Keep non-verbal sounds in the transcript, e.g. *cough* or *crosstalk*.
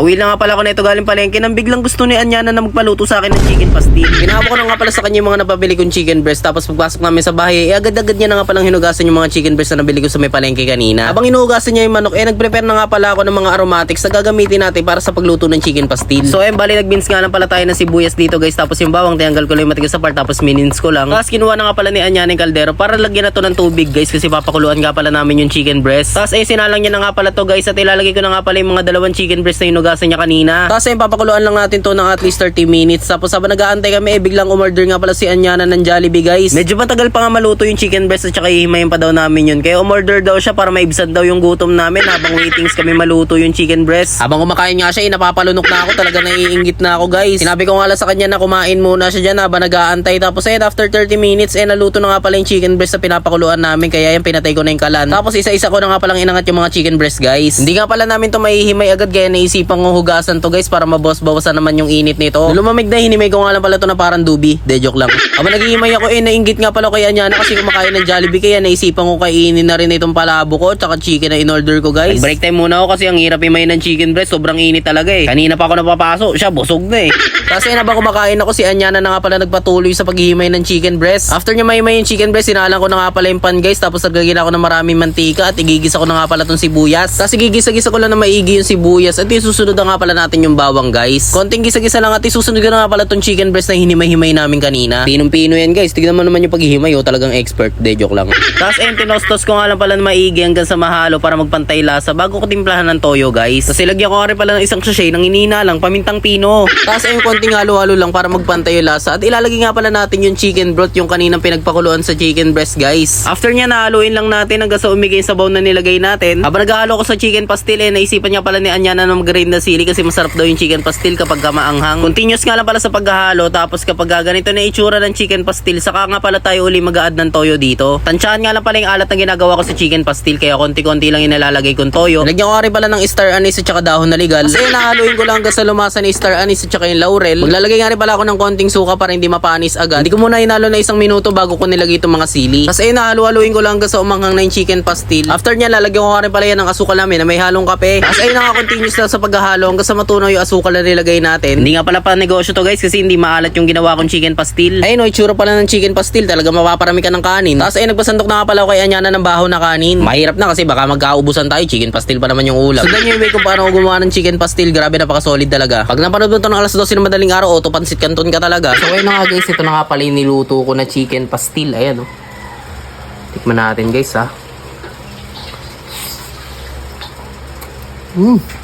Pauwi lang nga pala ako nito galing palengke nang biglang gusto ni Anyana na magpaluto sa akin ng chicken pastil. Pinahabo ko na nga pala sa kanya yung mga napabili kong chicken breast tapos pagpasok namin sa bahay, eh agad-agad niya na nga palang hinugasan yung mga chicken breast na nabili ko sa may palengke kanina. Habang hinugasan niya yung manok, eh nag-prepare na nga pala ako ng mga aromatics na gagamitin natin para sa pagluto ng chicken pastil. So eh bali nag-beans nga lang pala tayo ng sibuyas dito guys tapos yung bawang tinanggal ko lang yung matigas sa part tapos minins ko lang. Tapos kinuha na nga pala ni Anyana yung kaldero para lagyan na to ng tubig guys kasi papakuluan nga pala namin yung chicken breast. Tapos eh sinalang niya na nga pala to guys at ilalagay ko na nga pala yung mga dalawang chicken breast na hinugasan niya kanina. Tapos eh papakuluan lang natin to ng at least 30 minutes. Tapos habang nag-aantay kami eh biglang umorder nga pala si Anyana ng Jollibee guys. Medyo matagal pa nga maluto yung chicken breast at saka ihimayin pa daw namin yun. Kaya umorder daw siya para maibsan daw yung gutom namin habang waitings kami maluto yung chicken breast. Habang kumakain nga siya eh napapalunok na ako talaga naiingit na ako guys. Sinabi ko nga lang sa kanya na kumain muna siya dyan habang nag-aantay. Tapos eh after 30 minutes eh naluto na nga pala yung chicken breast na pinapakuluan namin kaya yung pinatay ko na yung kalan. Tapos isa-isa ko na nga palang inangat yung mga chicken breast guys. Hindi nga pala namin to mahihimay agad kaya naisipan kong hugasan to guys para mabos-bawasan naman yung init nito. Lumamig na hinimay ko nga lang pala to na parang dubi. De joke lang. Habang naghihimay ako eh nainggit nga pala kay Anyana kasi kumakain ng Jollibee kaya naisipan ko kainin na rin itong palabo ko tsaka chicken na in-order ko guys. Break time muna ako kasi ang hirap himay ng chicken breast. Sobrang init talaga eh. Kanina pa ako napapasok. Siya busog na eh. Kasi na ba kumakain ako si Anyana na nga pala nagpatuloy sa paghihimay ng chicken breast. After niya mahimay yung chicken breast, sinalang ko na nga pala yung pan guys. Tapos nagagin ako ng maraming mantika at igigisa ko na nga pala tong sibuyas. Tapos igigisa-gisa ko lang na maigi yung sibuyas. At isusunod na nga pala natin yung bawang guys. Konting gisa-gisa lang at isusunod na nga pala tong chicken breast na hinimay-himay namin kanina. Pinong-pino yan guys. Tignan mo naman yung paghihimay. Oh, talagang expert. De joke lang. *laughs* Tapos eh, tinostos ko nga lang pala na maigi hanggang sa mahalo para magpantay lasa bago ko timplahan ng toyo guys. Tapos ilagyan ko nga rin pala ng isang sachet ng inina lang, pamintang pino. Tapos yung konting halo-halo lang para magpantay yung lasa. At ilalagay nga pala natin yung chicken broth, yung kaninang pinagpakuluan sa chicken breast guys. After niya nahaluin lang natin hanggang sa umigay yung sabaw na nilagay natin. Habang naghahalo ko sa chicken pastil eh, naisipan niya pala ni Anyana na mag-grind na sili kasi masarap daw yung chicken pastil kapag kamaanghang. Continuous nga lang pala sa paghahalo tapos kapag ganito na itsura ng chicken pastil, saka nga pala tayo uli mag-add ng toyo dito. Tansyahan nga lang pala yung alat na ginagawa ko sa chicken pastil kaya konti-konti lang inalalagay kong toyo. Lagyan ko rin pala ng star anise at saka dahon na ligal. Kasi nahaluin ko lang hanggang sa lumasa ni star anise at saka yung laurel. Maglalagay nga rin pala ako ng konting suka para hindi mapanis agad. Hindi ko muna inalo na isang minuto bago ko nilagay itong mga sili. Kasi nahalo-haluin ko lang hanggang sa umanghang na yung chicken pastil. After niya lalagyan ko nga rin pala yan ng asukal namin na may halong kape. Tapos ayun na nga continuous lang sa paghahalo hanggang sa matunaw yung asukal na nilagay natin. Hindi nga pala pa negosyo to guys kasi hindi maalat yung ginawa kong chicken pastil. Ayun o, itsura pala ng chicken pastil. Talaga mapaparami ka ng kanin. Tapos ayun, nagpasandok na nga pala ako kay Anyana ng baho na kanin. Mahirap na kasi baka magkaubusan tayo. Chicken pastil pa naman yung ulam. Sundan niyo yung way kung paano ako gumawa ng chicken pastil. Grabe, napaka-solid talaga. Pag napanood mo to ng alas 12 ng madaling araw, auto pansit kanton ka talaga. So ayun na nga guys, ito na nga pala yung niluto ko na chicken pastil. Ayan o. Tikman natin guys ha. Mm.